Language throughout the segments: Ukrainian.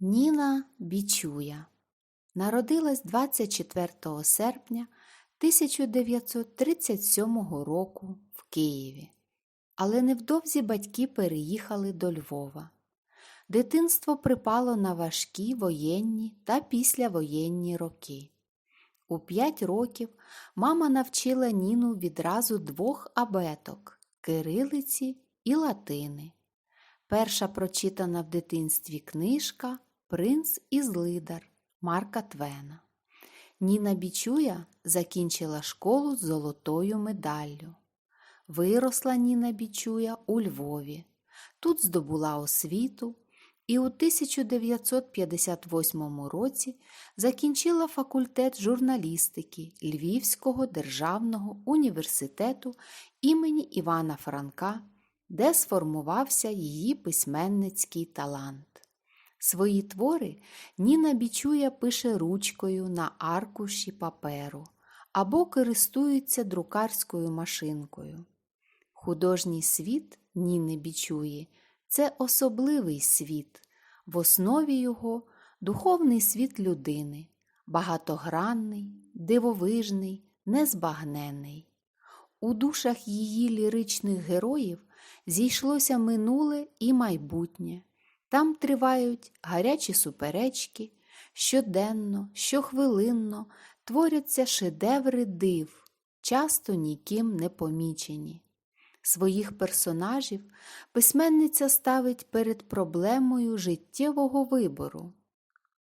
Ніна Бічуя народилась 24 серпня 1937 року в Києві, але невдовзі батьки переїхали до Львова. Дитинство припало на важкі воєнні та післявоєнні роки. У п'ять років мама навчила Ніну відразу двох абеток кирилиці і латини. Перша прочитана в дитинстві книжка Принц із Лидар Марка Твена. Ніна Бічуя закінчила школу з золотою медаллю. Виросла Ніна Бічуя у Львові. Тут здобула освіту і у 1958 році закінчила факультет журналістики Львівського державного університету імені Івана Франка, де сформувався її письменницький талант. Свої твори Ніна Бічуя пише ручкою на аркуші паперу або користується друкарською машинкою. Художній світ Ніни Бічуї це особливий світ, в основі його духовний світ людини, багатогранний, дивовижний, незбагнений. У душах її ліричних героїв зійшлося минуле і майбутнє. Там тривають гарячі суперечки, щоденно, щохвилинно творяться шедеври див, часто ніким не помічені. Своїх персонажів письменниця ставить перед проблемою життєвого вибору.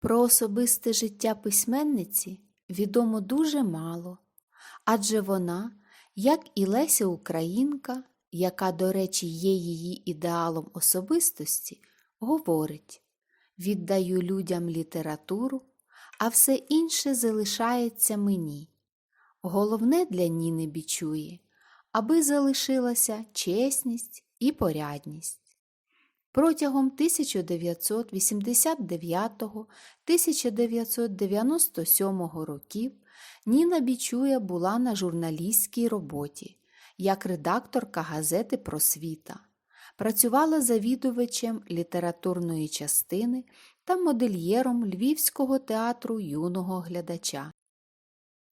Про особисте життя письменниці відомо дуже мало, адже вона, як і Леся Українка, яка, до речі, є її ідеалом особистості, говорить віддаю людям літературу, а все інше залишається мені. Головне для Ніни Бічуї, аби залишилася чесність і порядність. Протягом 1989-1997 років Ніна Бічуя була на журналістській роботі як редакторка газети Просвіта працювала завідувачем літературної частини та модельєром Львівського театру юного глядача.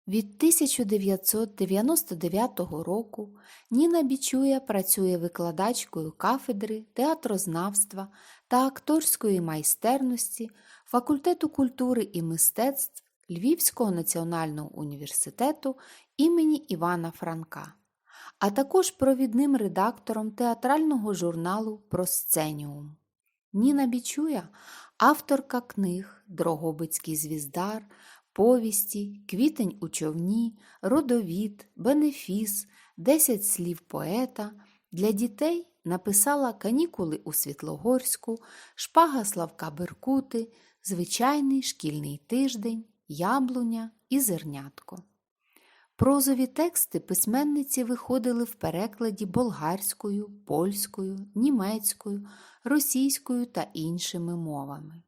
Від 1999 року Ніна Бічуя працює викладачкою кафедри театрознавства та акторської майстерності факультету культури і мистецтв Львівського національного університету імені Івана Франка а також провідним редактором театрального журналу Просценіум. Ніна Бічуя авторка книг Дрогобицький звіздар, Повісті, Квітень у човні, Родовід, Бенефіс, Десять слів поета. Для дітей написала Канікули у Світлогорську, Шпага Славка Беркути, Звичайний шкільний тиждень, Яблуня і Зернятко. Прозові тексти письменниці виходили в перекладі болгарською, польською, німецькою, російською та іншими мовами.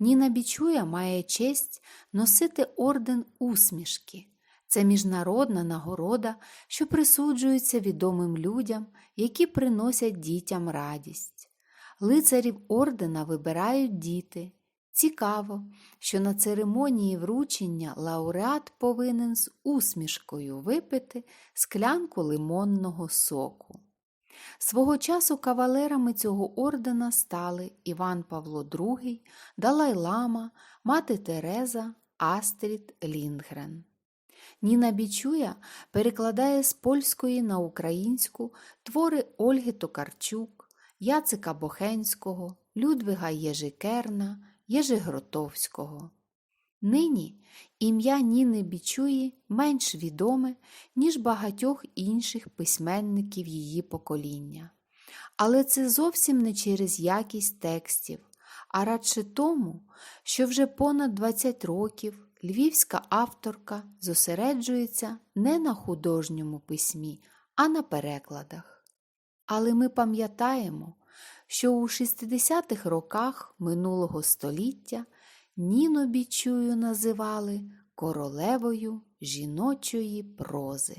Ніна Бічуя має честь носити орден усмішки. Це міжнародна нагорода, що присуджується відомим людям, які приносять дітям радість. Лицарів ордена вибирають діти, Цікаво, що на церемонії вручення лауреат повинен з усмішкою випити склянку лимонного соку. Свого часу кавалерами цього ордена стали Іван Павло II, Далай-Лама, мати Тереза, Астрід Лінгрен. Ніна Бічуя перекладає з польської на українську твори Ольги Токарчук, Яцика Бохенського, Людвига Єжикерна. Єжигротовського. Нині ім'я Ніни Бічуї менш відоме, ніж багатьох інших письменників її покоління. Але це зовсім не через якість текстів, а радше тому, що вже понад 20 років львівська авторка зосереджується не на художньому письмі, а на перекладах. Але ми пам'ятаємо, що у 60-х роках минулого століття Нінобічую називали королевою жіночої прози.